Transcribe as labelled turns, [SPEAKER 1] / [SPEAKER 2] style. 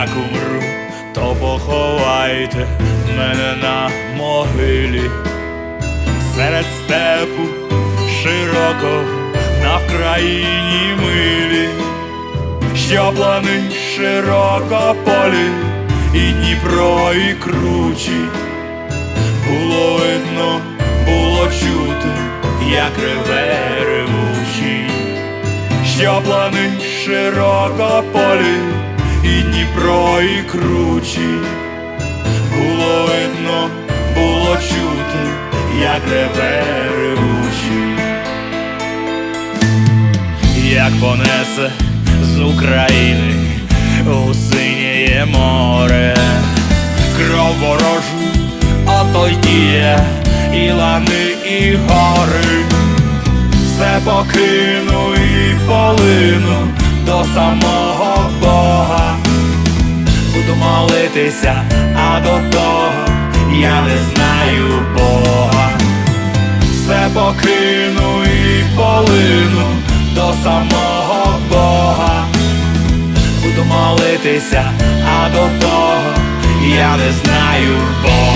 [SPEAKER 1] як умру, то поховайте мене на могилі. Серед степу широко на Вкраїні милі, що плани широко полі, і Дніпро, і кручі. Було видно, було чути, як реве ревучий, що плани широко полі, і Дніпро, і кручі. Було видно, було чути, як реве ревучий, як понесе з України у синє море, кров ворожу, ото й діє, і лани, і гори, все покину і полину до самого буду молитися, а до того я не знаю Бога. Все покину і полину до самого Бога. Буду молитися, а до того я не знаю Бога.